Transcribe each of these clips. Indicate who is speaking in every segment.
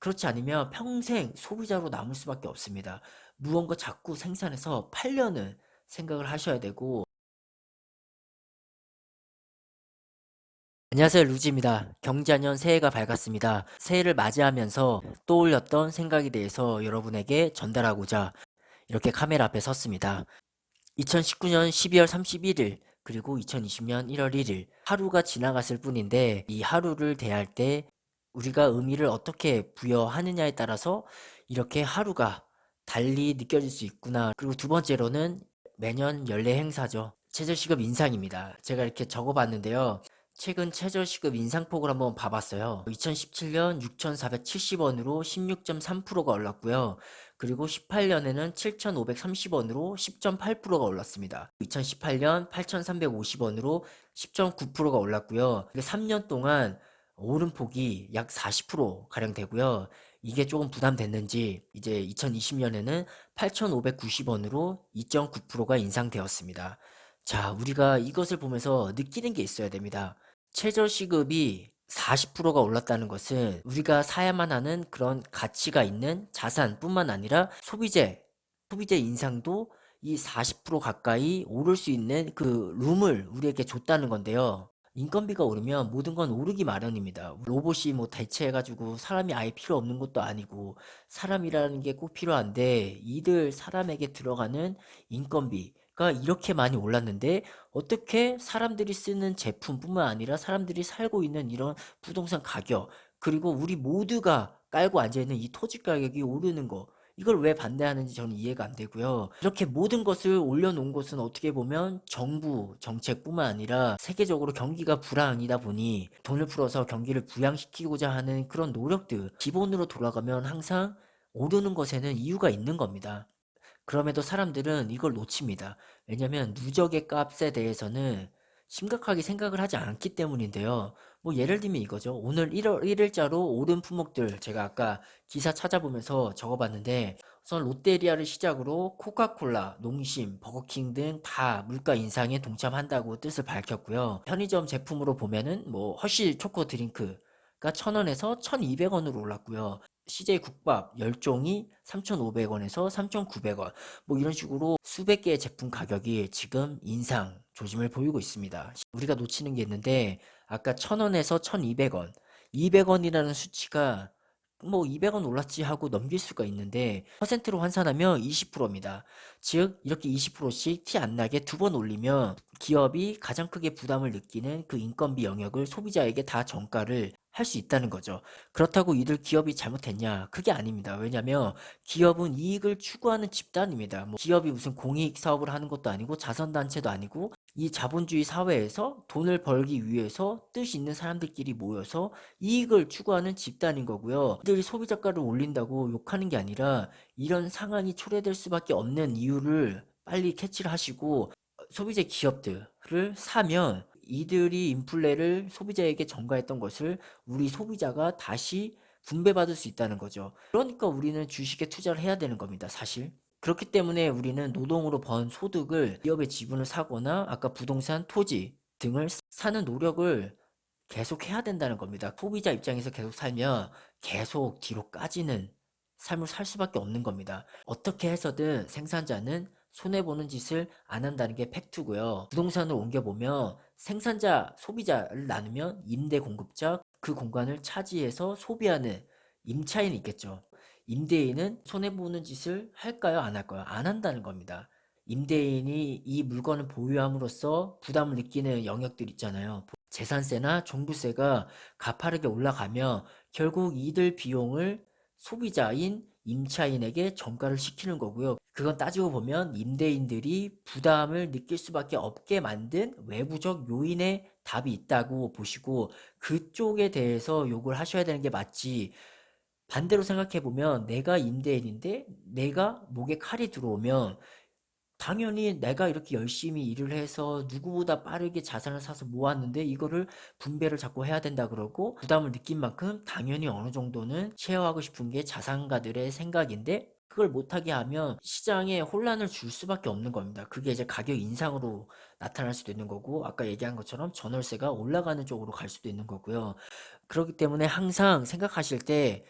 Speaker 1: 그렇지 않으면 평생 소비자로 남을 수밖에 없습니다. 무언가 자꾸 생산해서 팔려는 생각을 하셔야 되고 안녕하세요 루지입니다. 경자년 새해가 밝았습니다. 새해를 맞이하면서 떠올렸던 생각에 대해서 여러분에게 전달하고자 이렇게 카메라 앞에 섰습니다. 2019년 12월 31일 그리고 2020년 1월 1일 하루가 지나갔을 뿐인데 이 하루를 대할 때 우리가 의미를 어떻게 부여하느냐에 따라서 이렇게 하루가 달리 느껴질 수 있구나. 그리고 두 번째로는 매년 연례 행사죠. 최저시급 인상입니다. 제가 이렇게 적어봤는데요. 최근 최저시급 인상폭을 한번 봐봤어요. 2017년 6,470원으로 16.3%가 올랐고요. 그리고 18년에는 7,530원으로 10.8%가 올랐습니다. 2018년 8,350원으로 10.9%가 올랐고요. 3년 동안 오름폭이 약 40%가량 되고요. 이게 조금 부담됐는지 이제 2020년에는 8,590원으로 2.9%가 인상되었습니다. 자, 우리가 이것을 보면서 느끼는 게 있어야 됩니다. 최저 시급이 40%가 올랐다는 것은 우리가 사야만 하는 그런 가치가 있는 자산뿐만 아니라 소비재, 소비재 인상도 이 40% 가까이 오를 수 있는 그 룸을 우리에게 줬다는 건데요. 인건비가 오르면 모든 건 오르기 마련입니다. 로봇이 뭐 대체해가지고 사람이 아예 필요 없는 것도 아니고 사람이라는 게 꼭 필요한데 이들 사람에게 들어가는 인건비가 이렇게 많이 올랐는데 어떻게 사람들이 쓰는 제품뿐만 아니라 사람들이 살고 있는 이런 부동산 가격 그리고 우리 모두가 깔고 앉아있는 이 토지 가격이 오르는 거 이걸 왜 반대하는지 저는 이해가 안 되고요. 이렇게 모든 것을 올려놓은 것은 어떻게 보면 정부 정책뿐만 아니라 세계적으로 경기가 불황이다 보니 돈을 풀어서 경기를 부양시키고자 하는 그런 노력들 기본으로 돌아가면 항상 오르는 것에는 이유가 있는 겁니다. 그럼에도 사람들은 이걸 놓칩니다. 왜냐면 누적의 값에 대해서는 심각하게 생각을 하지 않기 때문인데요. 뭐 예를 들면 이거죠. 오늘 1월 1일자로 오른 품목들 제가 아까 기사 찾아보면서 적어봤는데 우선 롯데리아를 시작으로 코카콜라, 농심, 버거킹 등 다 물가 인상에 동참한다고 뜻을 밝혔고요. 편의점 제품으로 보면은 뭐 허쉬 초코 드링크가 1000원에서 1200원으로 올랐고요. CJ 국밥 10종이 3,500원에서 3,900원 뭐 이런 식으로 수백 개의 제품 가격이 지금 인상 조짐을 보이고 있습니다. 우리가 놓치는 게 있는데 아까 1,000원에서 1,200원 200원이라는 수치가 뭐 200원 올랐지 하고 넘길 수가 있는데 퍼센트로 환산하면 20%입니다. 즉 이렇게 20%씩 티 안 나게 두 번 올리면 기업이 가장 크게 부담을 느끼는 그 인건비 영역을 소비자에게 다 전가를 할 수 있다는 거죠. 그렇다고 이들 기업이 잘못했냐? 그게 아닙니다. 왜냐면 기업은 이익을 추구하는 집단입니다. 뭐 기업이 무슨 공익 사업을 하는 것도 아니고 자선단체도 아니고 이 자본주의 사회에서 돈을 벌기 위해서 뜻 있는 사람들끼리 모여서 이익을 추구하는 집단인 거고요. 이들이 소비자가를 올린다고 욕하는 게 아니라 이런 상황이 초래될 수밖에 없는 이유를 빨리 캐치를 하시고 소비재 기업들을 사면 이들이 인플레를 소비자에게 전가했던 것을 우리 소비자가 다시 분배받을 수 있다는 거죠. 그러니까 우리는 주식에 투자를 해야 되는 겁니다, 사실. 그렇기 때문에 우리는 노동으로 번 소득을 기업의 지분을 사거나 아까 부동산, 토지 등을 사는 노력을 계속 해야 된다는 겁니다. 소비자 입장에서 계속 살면 계속 뒤로 까지는 삶을 살 수밖에 없는 겁니다. 어떻게 해서든 생산자는 손해보는 짓을 안 한다는 게 팩트고요. 부동산을 옮겨보면 생산자, 소비자를 나누면 임대 공급자, 그 공간을 차지해서 소비하는 임차인이 있겠죠. 임대인은 손해보는 짓을 할까요? 안 할까요? 안 한다는 겁니다. 임대인이 이 물건을 보유함으로써 부담을 느끼는 영역들 있잖아요. 재산세나 종부세가 가파르게 올라가면 결국 이들 비용을 소비자인 임차인에게 전가를 시키는 거고요. 그건 따지고 보면 임대인들이 부담을 느낄 수밖에 없게 만든 외부적 요인의 답이 있다고 보시고 그쪽에 대해서 욕을 하셔야 되는 게 맞지. 반대로 생각해 보면 내가 임대인인데 내가 목에 칼이 들어오면 당연히 내가 이렇게 열심히 일을 해서 누구보다 빠르게 자산을 사서 모았는데 이거를 분배를 자꾸 해야 된다 그러고 부담을 느낀 만큼 당연히 어느 정도는 쉐어하고 싶은 게 자산가들의 생각인데 그걸 못하게 하면 시장에 혼란을 줄 수밖에 없는 겁니다. 그게 이제 가격 인상으로 나타날 수도 있는 거고 아까 얘기한 것처럼 전월세가 올라가는 쪽으로 갈 수도 있는 거고요. 그렇기 때문에 항상 생각하실 때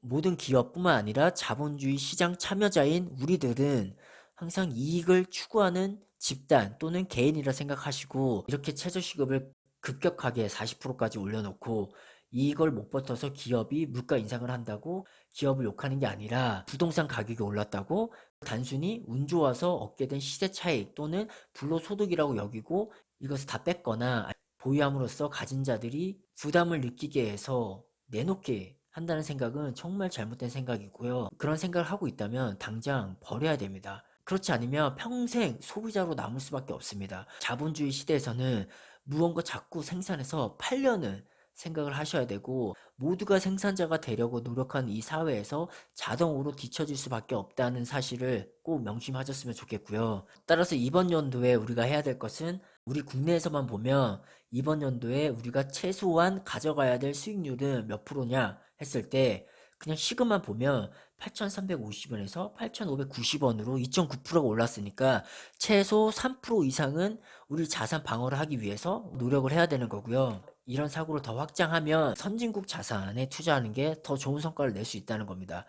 Speaker 1: 모든 기업뿐만 아니라 자본주의 시장 참여자인 우리들은 항상 이익을 추구하는 집단 또는 개인이라 생각하시고 이렇게 최저시급을 급격하게 40%까지 올려놓고 이걸 못 버텨서 기업이 물가 인상을 한다고 기업을 욕하는 게 아니라 부동산 가격이 올랐다고 단순히 운 좋아서 얻게 된 시세 차익 또는 불로소득이라고 여기고 이것을 다 뺐거나 보유함으로써 가진 자들이 부담을 느끼게 해서 내놓게 한다는 생각은 정말 잘못된 생각이고요. 그런 생각을 하고 있다면 당장 버려야 됩니다. 그렇지 않으면 평생 소비자로 남을 수밖에 없습니다. 자본주의 시대에서는 무언가 자꾸 생산해서 팔려는 생각을 하셔야 되고 모두가 생산자가 되려고 노력한 이 사회에서 자동으로 뒤처질 수밖에 없다는 사실을 꼭 명심하셨으면 좋겠고요. 따라서 이번 연도에 우리가 해야 될 것은 우리 국내에서만 보면 이번 연도에 우리가 최소한 가져가야 될 수익률은 몇 프로냐 했을 때 그냥 시급만 보면 8,350원에서 8,590원으로 2.9%가 올랐으니까 최소 3% 이상은 우리 자산 방어를 하기 위해서 노력을 해야 되는 거고요. 이런 사고를 더 확장하면 선진국 자산에 투자하는 게 더 좋은 성과를 낼 수 있다는 겁니다.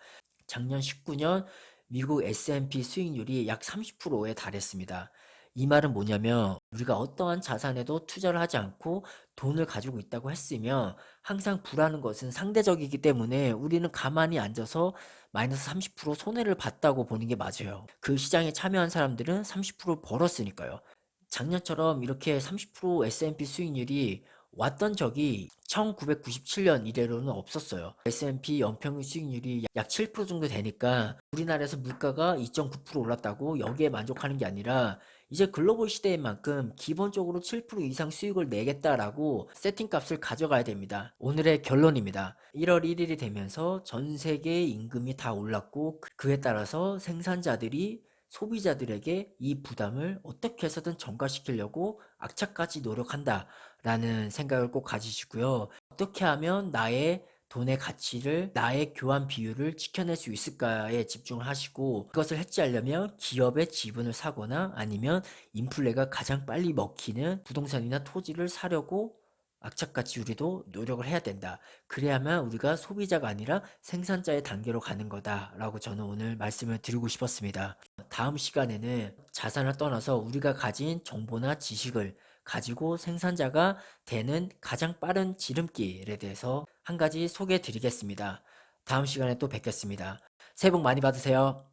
Speaker 1: 작년 19년 미국 S&P 수익률이 약 30%에 달했습니다. 이 말은 뭐냐면 우리가 어떠한 자산에도 투자를 하지 않고 돈을 가지고 있다고 했으면 항상 불하는 것은 상대적이기 때문에 우리는 가만히 앉아서 마이너스 30% 손해를 봤다고 보는 게 맞아요. 그 시장에 참여한 사람들은 30% 벌었으니까요. 작년처럼 이렇게 30% S&P 수익률이 왔던 적이 1997년 이래로는 없었어요. S&P 연평균 수익률이 약 7% 정도 되니까 우리나라에서 물가가 2.9% 올랐다고 여기에 만족하는 게 아니라 이제 글로벌 시대인 만큼 기본적으로 7% 이상 수익을 내겠다라고 세팅값을 가져가야 됩니다. 오늘의 결론입니다. 1월 1일이 되면서 전 세계의 임금이 다 올랐고 그에 따라서 생산자들이 소비자들에게 이 부담을 어떻게 해서든 전가시키려고 악착같이 노력한다 라는 생각을 꼭 가지시고요. 어떻게 하면 나의 돈의 가치를 나의 교환 비율을 지켜낼 수 있을까에 집중을 하시고 그것을 해지하려면 기업의 지분을 사거나 아니면 인플레가 가장 빨리 먹히는 부동산이나 토지를 사려고 악착같이 우리도 노력을 해야 된다. 그래야만 우리가 소비자가 아니라 생산자의 단계로 가는 거다라고 저는 오늘 말씀을 드리고 싶었습니다. 다음 시간에는 자산을 떠나서 우리가 가진 정보나 지식을 가지고 생산자가 되는 가장 빠른 지름길에 대해서 한 가지 소개해 드리겠습니다. 다음 시간에 또 뵙겠습니다. 새해 복 많이 받으세요.